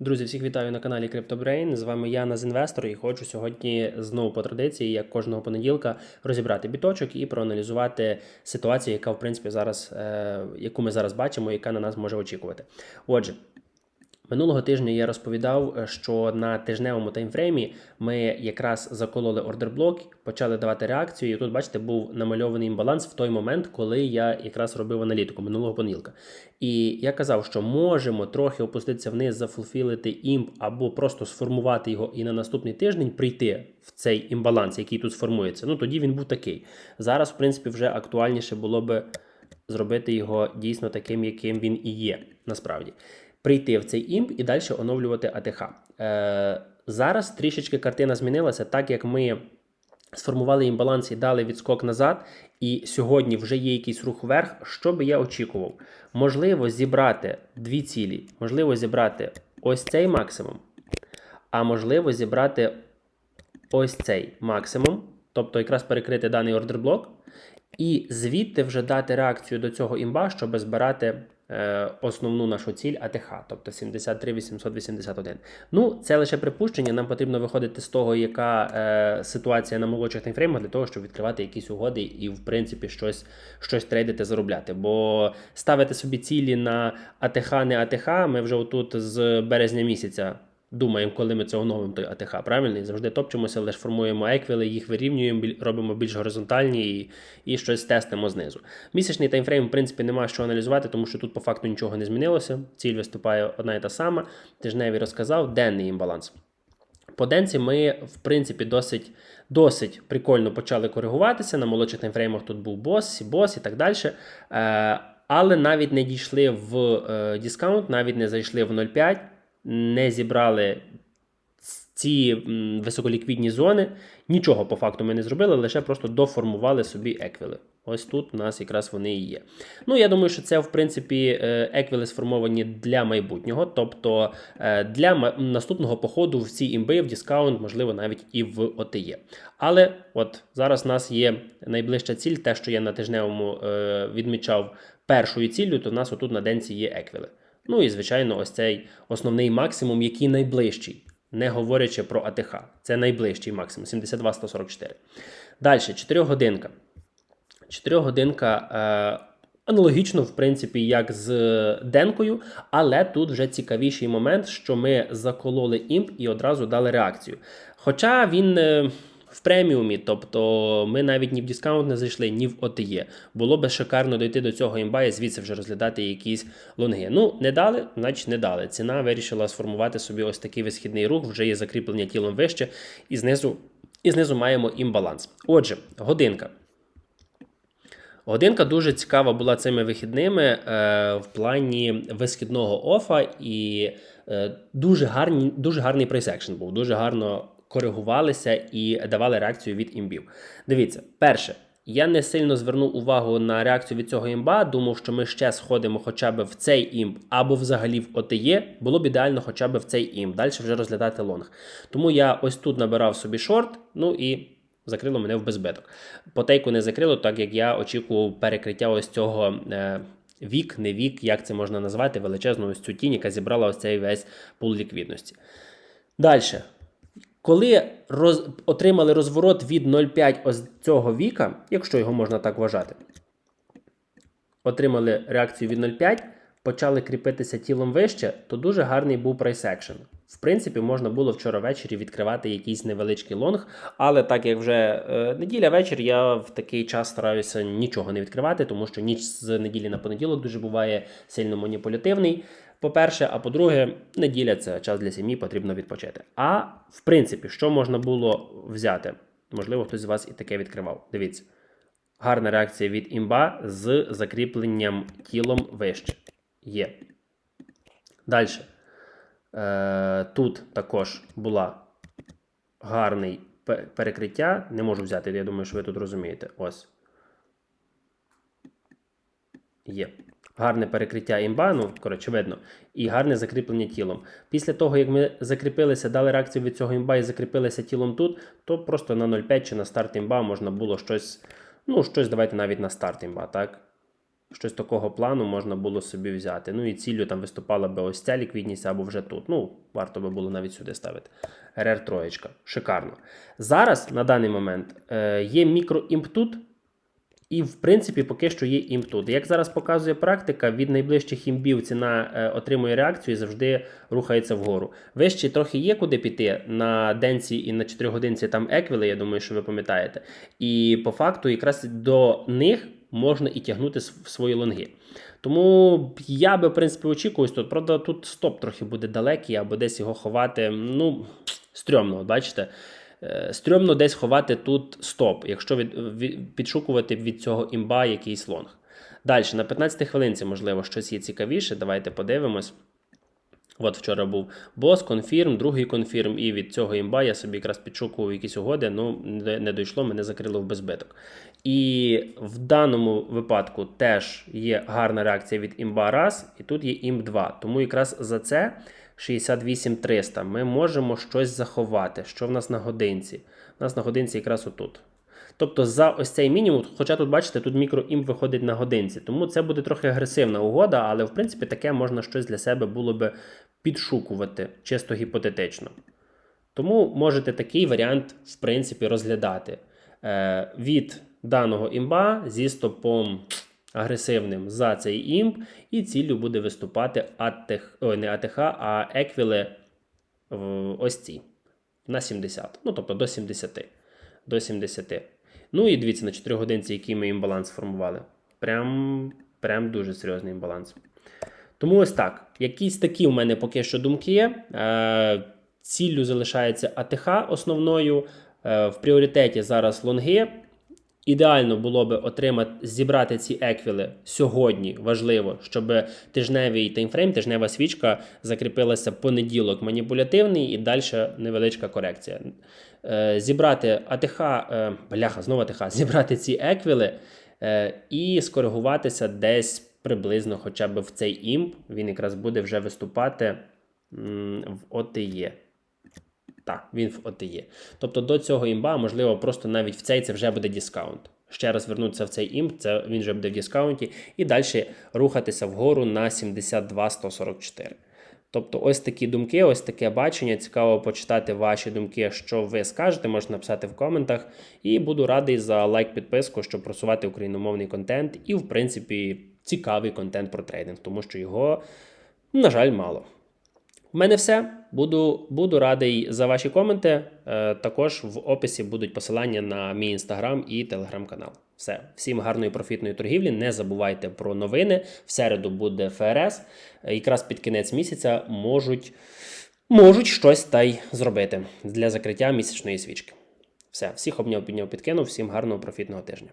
Друзі, всіх вітаю на каналі CryptoBrain. З вами я Назінвестор і хочу сьогодні знову по традиції, як кожного понеділка, розібрати біточок і проаналізувати ситуацію, яка в принципі зараз, е, яку ми зараз бачимо, яка на нас може очікувати. Отже. Минулого тижня я розповідав, е, що на тижневому таймфреймі ми якраз закололи ордерблок, почали давати реакцію. І тут, бачите, був намальований імбаланс в той момент, коли я якраз робив аналітику минулого понеділка. І я казав, що можемо трохи опуститися вниз, зафулфілити імп, або просто сформувати його і на наступний тиждень прийти в цей імбаланс, який тут сформується. Ну тоді він був такий. Зараз, в принципі, вже актуальніше було би зробити його дійсно таким, яким він і є, насправді прийти в цей імп і далі оновлювати АТХ. Е, Зараз трішечки картина змінилася, так як ми сформували імбаланс і дали відскок назад, і сьогодні вже є якийсь рух вверх. Що би я очікував? Можливо, зібрати дві цілі, можливо, зібрати ось цей максимум, а можливо, зібрати ось цей максимум, тобто якраз перекрити даний ордерблок, і звідти вже дати реакцію до цього імба, щоб збирати основну нашу ціль АТХ, тобто 73 881. Ну, це лише припущення. Нам потрібно виходити з того, яка е, ситуація на молодших таймфреймах для того, щоб відкривати якісь угоди і, в принципі, щось щось трейдити, заробляти. Бо ставити собі цілі на АТХ, не АТХ, ми вже отут з березня місяця думаємо, коли ми це оновимо той АТХ, правильно? І завжди топчемося, лише формуємо еквіли, їх вирівнюємо, робимо більш горизонтальні і і щось тестимо знизу. Місячний таймфрейм, в принципі, немає що аналізувати, тому що тут по факту нічого не змінилося. Ціль виступає одна і та сама. Тижневі розказав, денний імбаланс. По денці ми, в принципі, досить досить прикольно почали коригуватися. На молодших таймфреймах тут був бос, бос і так далі. Е, але навіть не дійшли в е, дискаунт, навіть не зайшли в 0,5 не зібрали ці високоліквідні зони. Нічого по факту ми не зробили, лише просто доформували собі еквіли. Ось тут у нас якраз вони і є. Ну, я думаю, що це, в принципі, е, еквіли сформовані для майбутнього, тобто е, для наступного походу в ці імби, в дискаунт, можливо, навіть і в ОТЄ. Але от зараз у нас є найближча ціль, те, що я на тижневому е, відмічав першою ціллю, то в нас отут на денці є еквіли. Ну і, звичайно, ось цей основний максимум, який найближчий, не говорячи про АТХ. Це найближчий максимум 72-144. Далі, 4 годинка. 4 годинка. Е, Аналогічно, в принципі, як з денкою, але тут вже цікавіший момент, що ми закололи імп і одразу дали реакцію. Хоча він е, в преміумі, тобто ми навіть ні в дискаунт не зайшли, ні в ОТЄ. Було би шикарно дойти до цього імба і звідси вже розглядати якісь лонги. Ну, не дали, значить не дали. Ціна вирішила сформувати собі ось такий висхідний рух, вже є закріплення тілом вище, і знизу, і знизу маємо імбаланс. Отже, годинка. Годинка дуже цікава була цими вихідними е, в плані висхідного офа, і е, дуже гарні, дуже гарний прайс-екшн був. Дуже гарно коригувалися і давали реакцію від імбів. Дивіться, перше. Я не сильно звернув увагу на реакцію від цього імба. Думав, що ми ще сходимо хоча б в цей імб або взагалі в ОТЄ. Було б ідеально хоча б в цей імб. Далі вже розглядати лонг. Тому я ось тут набирав собі шорт, ну і закрило мене в безбиток. Потейку не закрило, так як я очікував перекриття ось цього. Е Вік, не вік, як це можна назвати, величезну ось цю тінь, яка зібрала ось цей весь пул ліквідності. Далі. Коли роз, отримали розворот від 0,5 ось цього віка, якщо його можна так вважати, отримали реакцію від 0,5, почали кріпитися тілом вище, то дуже гарний був прайс екшн. В принципі, можна було вчора ввечері відкривати якийсь невеличкий лонг, але так як вже е, неділя вечір, я в такий час стараюся нічого не відкривати, тому що ніч з неділі на понеділок дуже буває сильно маніпулятивний. По-перше, а по-друге, неділя це час для сім'ї, потрібно відпочити. А в принципі, що можна було взяти? Можливо, хтось з вас і таке відкривав. Дивіться. Гарна реакція від імба з закріпленням тілом вище. Є. Далі. Е, Тут також була гарний перекриття. Не можу взяти, я думаю, що ви тут розумієте. Ось. Є гарне перекриття імба, ну, коротше, видно, і гарне закріплення тілом. Після того, як ми закріпилися, дали реакцію від цього імба і закріпилися тілом тут, то просто на 0,5 чи на старт імба можна було щось, ну, щось давайте навіть на старт імба, так? Щось такого плану можна було собі взяти. Ну і ціллю там виступала би ось ця ліквідність або вже тут. Ну, варто би було навіть сюди ставити. РР троєчка. Шикарно. Зараз, на даний момент, е, є мікроімп тут, і, в принципі, поки що є імп тут. Як зараз показує практика, від найближчих імбів ціна е, отримує реакцію і завжди рухається вгору. Вище трохи є куди піти на денці і на 4 годинці там еквіли, я думаю, що ви пам'ятаєте. І по факту, якраз до них можна і тягнути свої лонги. Тому я би, в принципі, очікував тут. Правда, тут стоп трохи буде далекий, або десь його ховати. Ну, стрьомно, бачите. Е, Стрьомно десь ховати тут стоп, якщо від, від, підшукувати від цього імба якийсь лонг. Далі, на 15 хвилинці, можливо, щось є цікавіше. Давайте подивимось. От вчора був бос, конфірм, другий конфірм, і від цього імба я собі якраз підшукував якісь угоди, ну не дійшло, мене закрило в безбиток. І в даному випадку теж є гарна реакція від імба раз, і тут є імб 2. Тому якраз за це 68300 ми можемо щось заховати. Що в нас на годинці? У нас на годинці якраз отут. Тобто за ось цей мінімум, хоча тут бачите, тут мікроімп виходить на годинці, тому це буде трохи агресивна угода, але в принципі таке можна щось для себе було би підшукувати, чисто гіпотетично. Тому можете такий варіант, в принципі, розглядати. Е, від даного імба зі стопом агресивним за цей імб, і ціллю буде виступати АТХ, ой, не АТХ, а еквіли в ось ці на 70. Ну, тобто до 70. До 70. Ну і дивіться на 4 годинці, який ми імбаланс формували. Прям, прям дуже серйозний імбаланс. Тому ось так. Якісь такі у мене поки що думки. Е, ціллю залишається АТХ основною. Е, в пріоритеті зараз лонги. Ідеально було би отримати, зібрати ці еквіли сьогодні. Важливо, щоб тижневий таймфрейм, тижнева свічка закріпилася понеділок маніпулятивний і далі невеличка корекція. Е, зібрати АТХ, е, бляха, знову АТХ, зібрати ці еквіли е, і скоригуватися десь приблизно хоча б в цей імп. Він якраз буде вже виступати в ОТЄ. Так, він в ОТЄ. Тобто до цього імба, можливо, просто навіть в цей це вже буде дискаунт. Ще раз вернутися в цей імп, це він вже буде в дискаунті, і далі рухатися вгору на 72-144. Тобто, ось такі думки, ось таке бачення. Цікаво почитати ваші думки, що ви скажете, можете написати в коментах. І буду радий за лайк, підписку, щоб просувати україномовний контент і, в принципі, цікавий контент про трейдинг, тому що його, на жаль, мало. У мене все. Буду, буду радий за ваші коменти. Е, також в описі будуть посилання на мій інстаграм і телеграм-канал. Все, всім гарної профітної торгівлі. Не забувайте про новини. В середу буде ФРС. Е, Якраз під кінець місяця можуть, можуть щось та й зробити для закриття місячної свічки. Все, всіх обняв, підняв, підкинув. Всім гарного профітного тижня.